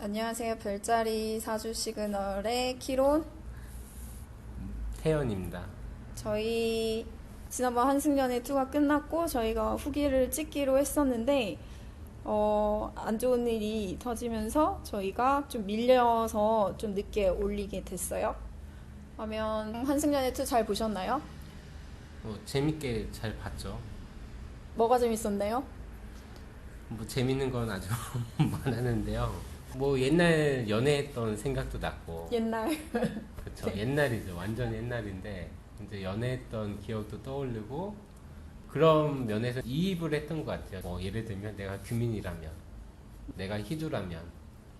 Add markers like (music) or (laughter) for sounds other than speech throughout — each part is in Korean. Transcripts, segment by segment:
안녕하세요. 별자리 사주 시그널의 키론. 태연입니다. 저희 지난번 한승연의 투가 끝났고 저희가 후기를 찍기로 했었는데 어, 안 좋은 일이 터지면서 저희가 좀 밀려서 좀 늦게 올리게 됐어요. 그러면 한승연의 투 잘 보셨나요? 뭐 재밌게 잘 봤죠. 뭐가 재밌었나요? 뭐 재밌는 건 아주 (laughs) 많았는데요. 뭐 옛날 연애했던 생각도 났고, 옛날 그렇죠. (laughs) 옛날이죠. 완전 옛날인데 이제 연애했던 기억도 떠오르고 그런 면에서 이입을 했던 것 같아요. 뭐 예를 들면 내가 규민이라면, 내가 희주라면,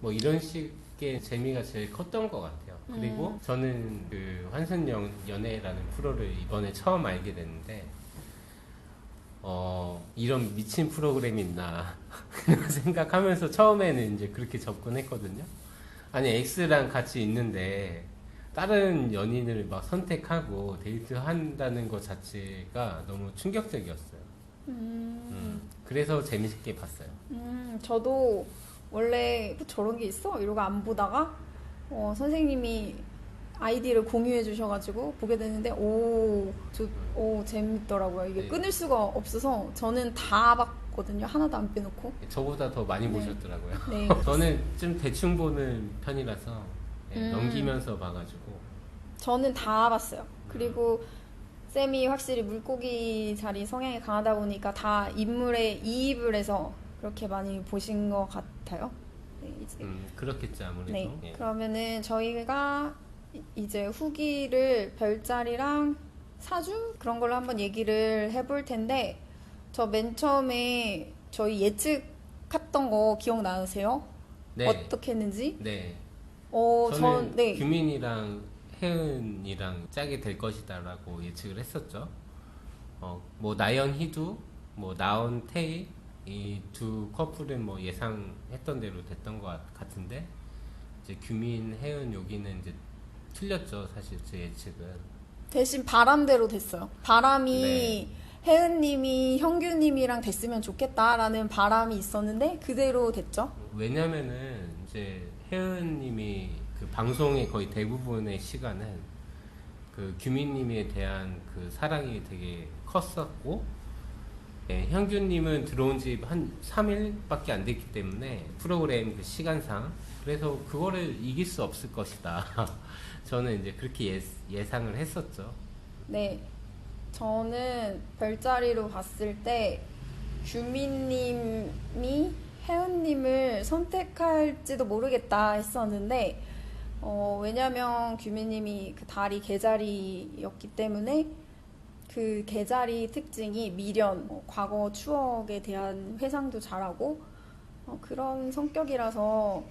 뭐 이런 식의 재미가 제일 컸던 것 같아요. 그리고 저는 그 환승연 연애라는 프로를 이번에 처음 알게 됐는데. 어, 이런 미친 프로그램이 있나 (laughs) 생각하면서 처음에는 이제 그렇게 접근했거든요. 아니 X랑 같이 있는데 다른 연인을 막 선택하고 데이트한다는 것 자체가 너무 충격적이었어요. 음, 그래서 재밌게 봤어요. 음, 저도 원래 뭐 저런 게 있어? 이러고 안 보다가 어, 선생님이 아이디를 공유해 주셔가지고 보게 됐는데 오, 저, 오 재밌더라고요. 이게 네. 끊을 수가 없어서 저는 다 봤거든요. 하나도 안 빼놓고. 저보다 더 많이 네. 보셨더라고요. 네. (laughs) 저는 좀 대충 보는 편이라서 네, 음. 넘기면서 봐가지고 저는 다 봤어요. 그리고 쌤이 확실히 물고기 자리 성향이 강하다 보니까 다 인물에 이입을 해서 그렇게 많이 보신 것 같아요. 네, 이제 음, 그렇겠죠 아무래도. 네. 예. 그러면은 저희가 이- 이제 후기를 별자리랑 사주 그런 걸로 한번 얘기를 해볼 텐데 저 맨 처음에 저희 예측했던 거 기억나세요? 네. 어떻게 했는지? 네. 어, 저는 전 네. 규민이랑 혜은이랑 짝이 될 것이다라고 예측을 했었죠. 어, 뭐 나연 희두, 뭐 나온 태희 이 두 커플은 뭐 예상했던 대로 됐던 것 같- 같은데 이제 규민, 혜은 여기는 이제 틀렸죠 사실 제 예측은. 대신 바람대로 됐어요. 바람이 네. 혜은님이 형규님이랑 됐으면 좋겠다라는 바람이 있었는데 그대로 됐죠. 왜냐면은 이제 혜은님이 그 방송의 거의 대부분의 시간은 그 규민님에 대한 그 사랑이 되게 컸었고 예, 현규님은 들어온 지 한 3일밖에 안 됐기 때문에 프로그램 그 시간상 그래서 그거를 이길 수 없을 것이다. (laughs) 저는 이제 그렇게 예, 예상을 했었죠. 네. 저는 별자리로 봤을 때 규민님이 혜은님을 선택할지도 모르겠다 했었는데 어, 왜냐면 규민님이 그 다리 개자리였기 때문에 그 개자리 특징이 미련, 어, 과거 추억에 대한 회상도 잘하고 어, 그런 성격이라서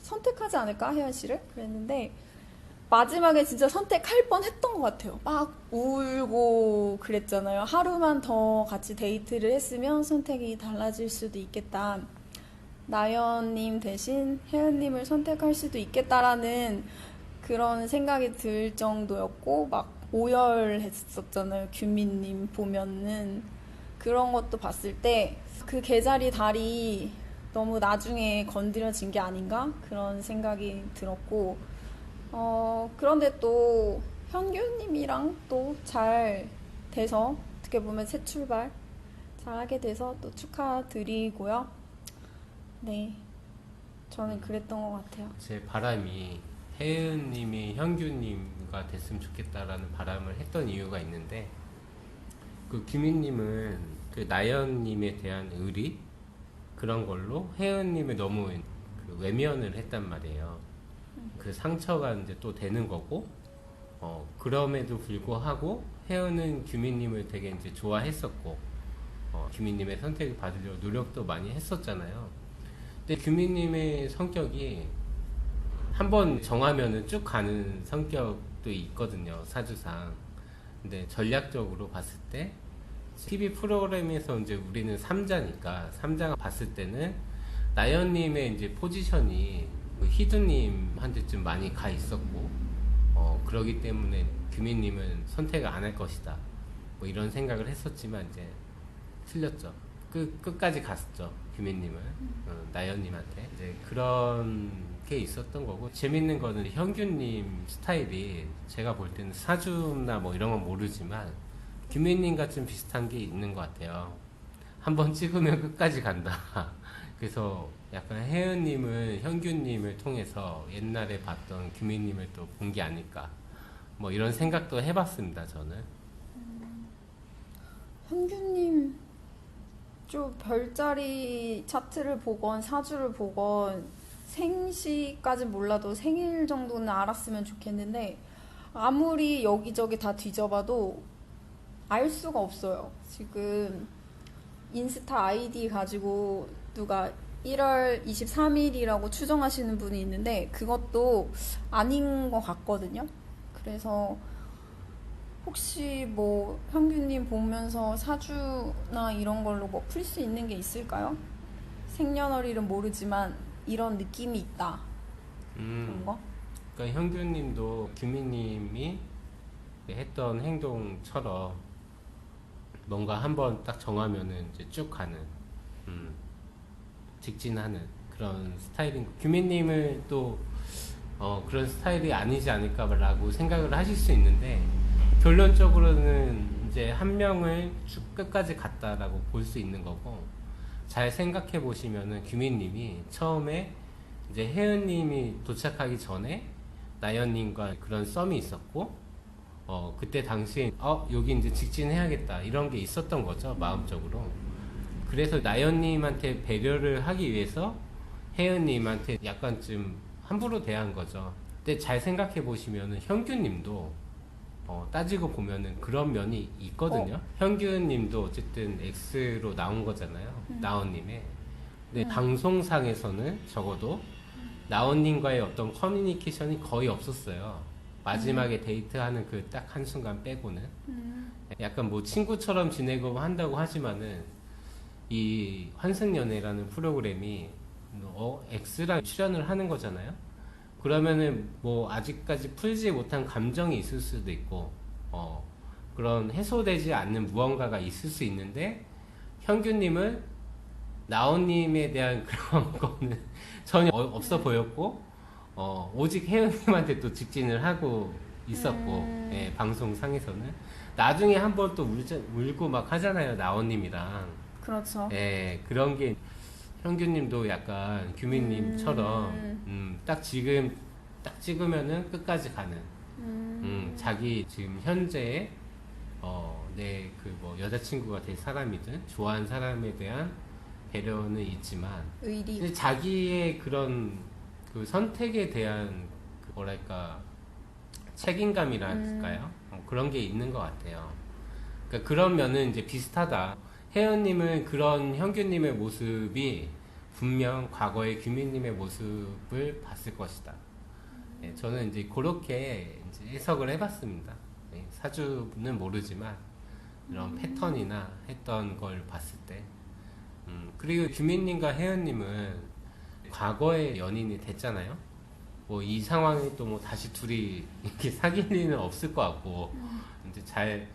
선택하지 않을까 혜연 씨를 그랬는데 마지막에 진짜 선택할 뻔 했던 것 같아요. 막 울고 그랬잖아요. 하루만 더 같이 데이트를 했으면 선택이 달라질 수도 있겠다. 나연님 대신 혜연님을 선택할 수도 있겠다라는 그런 생각이 들 정도였고, 막 오열했었잖아요. 규민님 보면은. 그런 것도 봤을 때, 그 개자리 다리 너무 나중에 건드려진 게 아닌가? 그런 생각이 들었고, 어, 그런데 또 현규님이랑 또 잘 돼서 어떻게 보면 새 출발 잘 하게 돼서 또 축하드리고요. 네. 저는 그랬던 것 같아요. 제 바람이 혜은님이 현규님과 됐으면 좋겠다라는 바람을 했던 이유가 있는데 그 규민님은 그 나연님에 대한 의리 그런 걸로 혜은님을 너무 그 외면을 했단 말이에요. 그 상처가 이제 또 되는 거고 어 그럼에도 불구하고 혜은은 규민님을 되게 이제 좋아했었고 어 규민님의 선택을 받으려고 노력도 많이 했었잖아요. 근데 규민님의 성격이 한번 정하면은 쭉 가는 성격도 있거든요 사주상. 근데 전략적으로 봤을 때 TV 프로그램에서 이제 우리는 3자니까 3자가 봤을 때는 나연님의 이제 포지션이 그 희두님한테 좀 많이 가 있었고 어 그러기 때문에 규민님은 선택을 안 할 것이다 뭐 이런 생각을 했었지만 이제 틀렸죠 끝 끝까지 갔었죠 규민님은 어, 나연님한테 이제 그런 게 있었던 거고 재밌는 거는 현규님 스타일이 제가 볼 때는 사주나 뭐 이런 건 모르지만 규민님 같은 비슷한 게 있는 것 같아요. 한번 찍으면 끝까지 간다. (laughs) 그래서 약간 혜은님은 현규님을 통해서 옛날에 봤던 규민님을 또 본 게 아닐까. 뭐 이런 생각도 해봤습니다. 저는. 현규님 좀 별자리 차트를 보건 사주를 보건 생시까진 몰라도 생일 정도는 알았으면 좋겠는데 아무리 여기저기 다 뒤져봐도 알 수가 없어요. 지금 인스타 아이디 가지고 누가 1월 23일이라고 추정하시는 분이 있는데 그것도 아닌 것 같거든요. 그래서 혹시 뭐 현규님 보면서 사주나 이런 걸로 뭐 풀 수 있는 게 있을까요? 생년월일은 모르지만 이런 느낌이 있다. 음. 그런 거? 그러니까 현규님도 규민님이 했던 행동처럼 뭔가 한번 딱 정하면은 이제 쭉 가는, 음, 직진하는 그런 스타일인 거. 규민님은 또 어, 그런 스타일이 아니지 않을까라고 생각을 하실 수 있는데 결론적으로는 이제 한 명을 쭉 끝까지 갔다라고 볼 수 있는 거고 잘 생각해 보시면은 규민님이 처음에 이제 혜은님이 도착하기 전에 나연님과 그런 썸이 있었고 어 그때 당시에 어 여기 이제 직진해야겠다 이런 게 있었던 거죠 마음적으로. 그래서 나연님한테 배려를 하기 위해서 혜은님한테 약간 좀 함부로 대한 거죠. 근데 잘 생각해 보시면은 현규님도 어, 따지고 보면은 그런 면이 있거든요. 현규님도 어쨌든 X로 나온 거잖아요. 나온님의. 근데 음. 방송상에서는 적어도 나온님과의 어떤 커뮤니케이션이 거의 없었어요. 마지막에 데이트하는 그 딱 한순간 빼고는. 음. 약간 뭐 친구처럼 지내고 한다고 하지만은 이 환승연애라는 프로그램이 어, X랑 출연을 하는 거잖아요. 그러면은 뭐 아직까지 풀지 못한 감정이 있을 수도 있고 어 그런 해소되지 않는 무언가가 있을 수 있는데 현규님은 나온님에 대한 (laughs) 그런 거는 전혀 어- 없어 보였고 어 오직 혜은님한테 또 직진을 하고 있었고 음. 예, 방송상에서는 나중에 한 번 또 울자, 울고 막 하잖아요 나온님이랑 그렇죠. 예, 그런 게 현규님도 약간 규민님처럼 음. 음, 딱 지금 딱 찍으면은 끝까지 가는 음. 음, 자기 지금 현재 어, 내 그 뭐 여자친구가 될 사람이든 좋아하는 사람에 대한 배려는 있지만 의리. 근데 자기의 그런 그 선택에 대한 그 뭐랄까 책임감이랄까요? 어, 그런 게 있는 것 같아요. 그러니까 그런 면은 이제 비슷하다. 혜연님은 그런 현규님의 모습이 분명 과거의 규민님의 모습을 봤을 것이다. 예, 저는 이제 그렇게 이제 해석을 해봤습니다. 예, 사주는 모르지만 이런 패턴이나 했던 걸 봤을 때. 음, 그리고 규민님과 혜연님은 과거의 연인이 됐잖아요. 뭐 이 상황이 또뭐 다시 둘이 이렇게 (laughs) 사귈 리는 없을 것 같고 이제 잘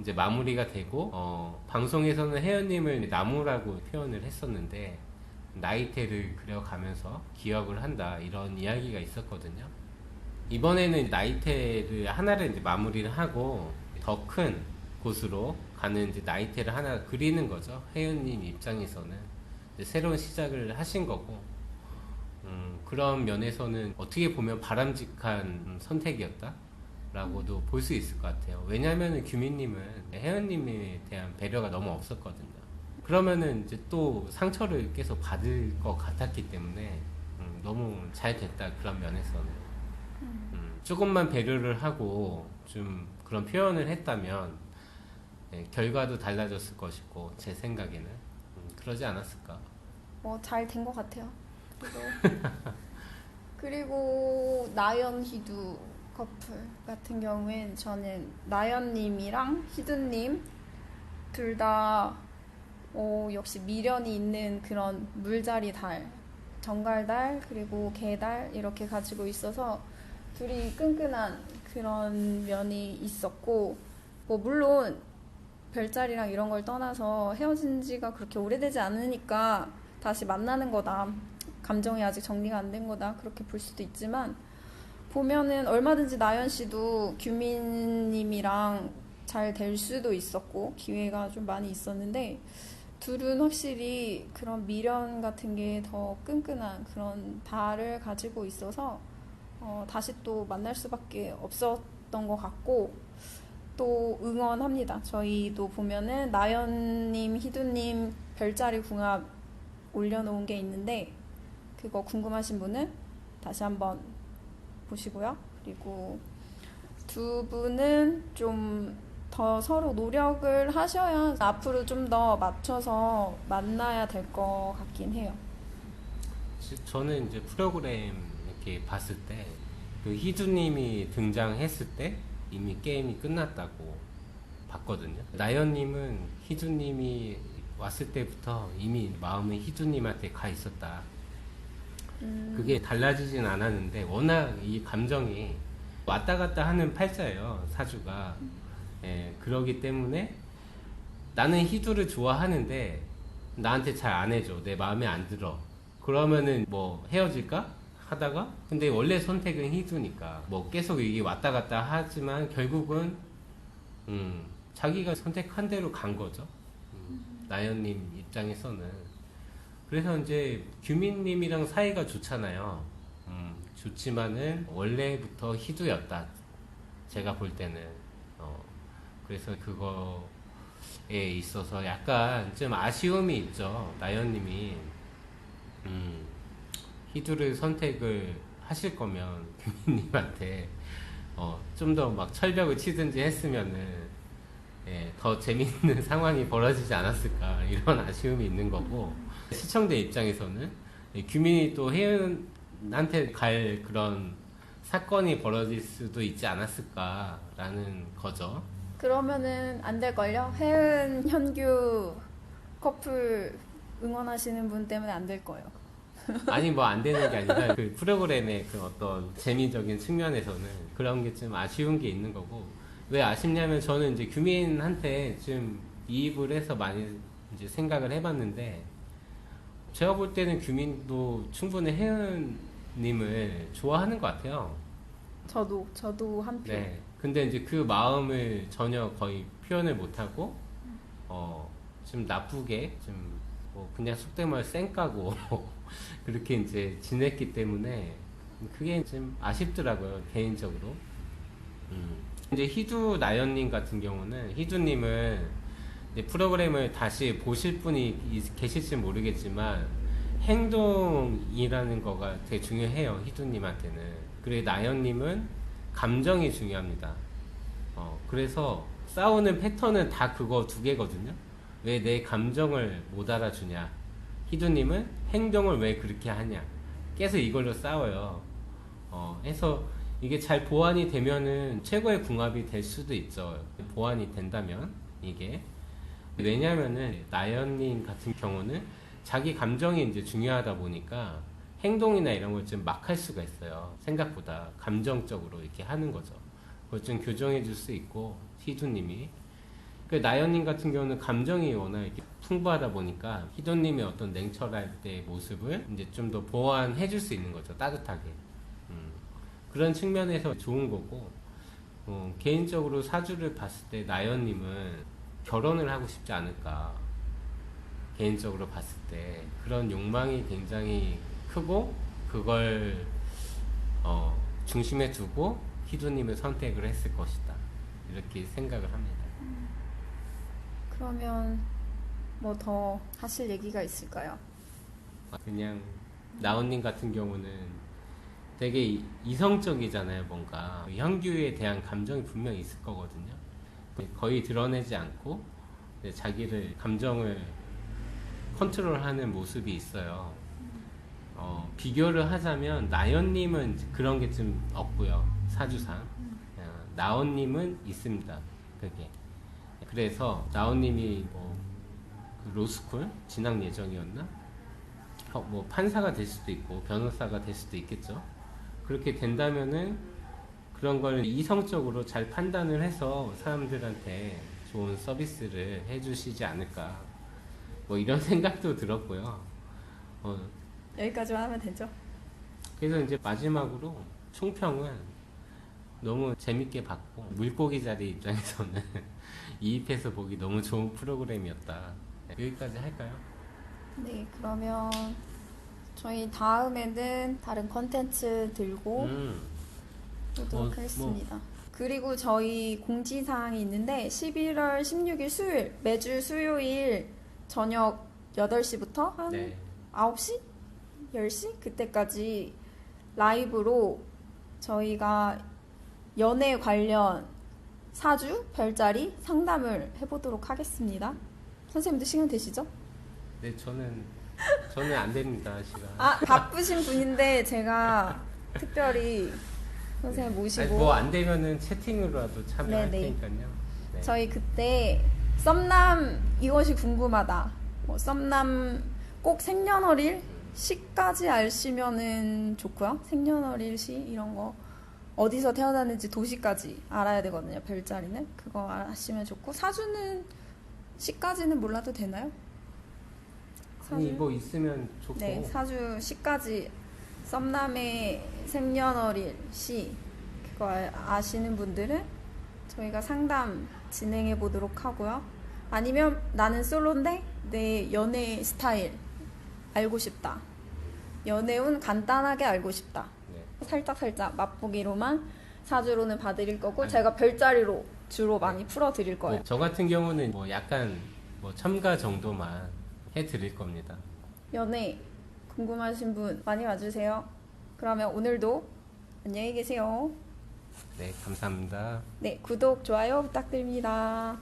이제 마무리가 되고 어, 방송에서는 혜연님을 나무라고 표현을 했었는데 나이테를 그려가면서 기억을 한다 이런 이야기가 있었거든요. 이번에는 나이테를 하나를 이제 마무리를 하고 더 큰 곳으로 가는 이제 나이테를 하나 그리는 거죠. 혜연님 입장에서는 새로운 시작을 하신 거고 음, 그런 면에서는 어떻게 보면 바람직한 음, 선택이었다 라고도 볼 수 있을 것 같아요. 왜냐하면 규민님은 혜연님에 대한 배려가 너무 없었거든요. 그러면은 이제 또 상처를 계속 받을 것 같았기 때문에 음, 너무 잘 됐다 그런 면에서는 음, 조금만 배려를 하고 좀 그런 표현을 했다면 예, 결과도 달라졌을 것이고 제 생각에는 음, 그러지 않았을까. 뭐 잘 된 것 같아요. 그리고, (laughs) 그리고 나연 희두 커플 같은 경우엔 저는 나연님이랑 희두님 둘 다 어, 역시 미련이 있는 그런 물자리 달, 정갈달 그리고 개달 이렇게 가지고 있어서 둘이 끈끈한 그런 면이 있었고 뭐 물론 별자리랑 이런 걸 떠나서 헤어진 지가 그렇게 오래되지 않으니까 다시 만나는 거다. 감정이 아직 정리가 안 된 거다. 그렇게 볼 수도 있지만 보면은 얼마든지 나연 씨도 규민님이랑 잘 될 수도 있었고 기회가 좀 많이 있었는데 둘은 확실히 그런 미련 같은 게 더 끈끈한 그런 달을 가지고 있어서 어, 다시 또 만날 수밖에 없었던 것 같고 또 응원합니다. 저희도 보면은 나연님, 희두님 별자리 궁합 올려놓은 게 있는데 그거 궁금하신 분은 다시 한번 보시고요. 그리고 두 분은 좀 더 서로 노력을 하셔야 앞으로 좀 더 맞춰서 만나야 될 것 같긴 해요. 시- 저는 이제 프로그램 이렇게 봤을 때, 그 희주님이 등장했을 때 이미 게임이 끝났다고 봤거든요. 나연님은 희주님이 왔을 때부터 이미 마음은 희주님한테 가 있었다. 음, 그게 달라지진 않았는데, 워낙 이 감정이 왔다 갔다 하는 팔자예요, 사주가. 예, 그러기 때문에 나는 희주를 좋아하는데 나한테 잘 안 해줘. 내 마음에 안 들어. 그러면은 뭐 헤어질까? 하다가 근데 원래 선택은 희주니까 뭐 계속 이게 왔다 갔다 하지만 결국은 음, 자기가 선택한 대로 간 거죠. 음, 나연님 입장에서는 그래서 이제 규민님이랑 사이가 좋잖아요. 음, 좋지만은 원래부터 희주였다. 제가 볼 때는 어, 그래서 그거에 있어서 약간 좀 아쉬움이 있죠. 나연님이 음, 희두를 선택을 하실 거면 (laughs) 규민님한테 어, 좀 더 막 철벽을 치든지 했으면은 예, 더 재밌는 (laughs) 상황이 벌어지지 않았을까 이런 아쉬움이 있는 거고 시청자 입장에서는 예, 규민이 또 혜은한테 갈 그런 사건이 벌어질 수도 있지 않았을까라는 거죠. 그러면은 안 될걸요? 혜은, 현규 커플 응원하시는 분 때문에 안 될 거예요. (laughs) 아니 뭐 안 되는 게 아니라 그 프로그램의 그 어떤 재미적인 측면에서는 그런 게 좀 아쉬운 게 있는 거고 왜 아쉽냐면 저는 이제 규민한테 좀 이입을 해서 많이 이제 생각을 해봤는데 제가 볼 때는 규민도 충분히 혜은님을 좋아하는 것 같아요. 저도 저도 한 표. 네. 근데 이제 그 마음을 전혀 거의 표현을 못하고, 어, 좀 나쁘게, 좀, 뭐, 그냥 속된 말 쌩까고, (laughs) 그렇게 이제 지냈기 때문에, 그게 좀 아쉽더라고요, 개인적으로. 음. 이제 희두 나연님 같은 경우는, 희두님은 프로그램을 다시 보실 분이 이- 계실지 모르겠지만, 행동이라는 거가 되게 중요해요, 희두님한테는. 그리고 나연님은 감정이 중요합니다. 어, 그래서 싸우는 패턴은 다 그거 두 개거든요. 왜 내 감정을 못 알아주냐. 희두님은 행동을 왜 그렇게 하냐. 계속 이걸로 싸워요. 어, 해서 이게 잘 보완이 되면은 최고의 궁합이 될 수도 있죠. 보완이 된다면, 이게. 왜냐면은, 나연님 같은 경우는 자기 감정이 이제 중요하다 보니까 행동이나 이런 걸 좀 막 할 수가 있어요. 생각보다 감정적으로 이렇게 하는 거죠. 그걸 좀 교정해 줄 수 있고, 희두님이. 그 나연님 같은 경우는 감정이 워낙 풍부하다 보니까 희도님의 어떤 냉철할 때의 모습을 이제 좀 더 보완해 줄 수 있는 거죠. 따뜻하게. 음. 그런 측면에서 좋은 거고, 어, 개인적으로 사주를 봤을 때 나연님은 결혼을 하고 싶지 않을까. 개인적으로 봤을 때 그런 욕망이 굉장히 크고 그걸 어, 중심에 두고 희두님을 선택을 했을 것이다 이렇게 생각을 합니다. 그러면 뭐 더 하실 얘기가 있을까요? 그냥 나온님 같은 경우는 되게 이- 이성적이잖아요 뭔가 현규에 대한 감정이 분명히 있을 거거든요 거의 드러내지 않고 자기를 감정을 컨트롤하는 모습이 있어요 어, 비교를 하자면 나연님은 그런 게 좀 없고요 사주상. 어, 나온님은 있습니다 그게. 그래서 나온님이 뭐 그 로스쿨 진학 예정이었나? 어, 뭐 판사가 될 수도 있고 변호사가 될 수도 있겠죠. 그렇게 된다면은 그런 걸 이성적으로 잘 판단을 해서 사람들한테 좋은 서비스를 해주시지 않을까. 뭐 이런 (laughs) 생각도 들었고요. 어, 여기까지만 하면 되죠. 그래서 이제 마지막으로 총평은 너무 재밌게 봤고 물고기 자리 입장에서는 (laughs) 이입해서 보기 너무 좋은 프로그램이었다. 네, 여기까지 할까요? 네, 그러면 저희 다음에는 다른 컨텐츠 들고 음, 보도록 뭐, 하겠습니다. 그리고 저희 공지사항이 있는데 11월 16일 수요일 매주 수요일 저녁 8시부터 한 네. 9시? 10시? 그때까지 라이브로 저희가 연애 관련 사주, 별자리 상담을 해보도록 하겠습니다. 선생님도 시간 되시죠? 네, 저는 저는 안 됩니다 시간. 아, 바쁘신 분인데 제가 특별히 선생님 모시고 뭐 안 되면은 채팅으로라도 참여할 네, 네. 테니까요. 네. 저희 그때 썸남 이것이 궁금하다. 뭐 썸남 꼭 생년월일 시까지 아시면은 좋고요. 생년월일 시 이런 거 어디서 태어났는지 도시까지 알아야 되거든요. 별자리는 그거 아시면 좋고 사주는 시까지는 몰라도 되나요? 아니 뭐 있으면 좋고. 네, 사주 시까지 썸남의 생년월일 시 그거 아- 아시는 분들은 저희가 상담 진행해 보도록 하고요. 아니면 나는 솔로인데 내 연애 스타일 알고 싶다. 연애운 간단하게 알고 싶다. 네. 살짝 살짝 맛보기로만 사주로는 봐드릴 거고 아니. 제가 별자리로 주로 많이 풀어드릴 거예요. 뭐, 저 같은 경우는 뭐 약간 뭐 첨가 정도만 해드릴 겁니다. 연애 궁금하신 분 많이 와주세요. 그러면 오늘도 안녕히 계세요. 네, 감사합니다. 네, 구독, 좋아요 부탁드립니다.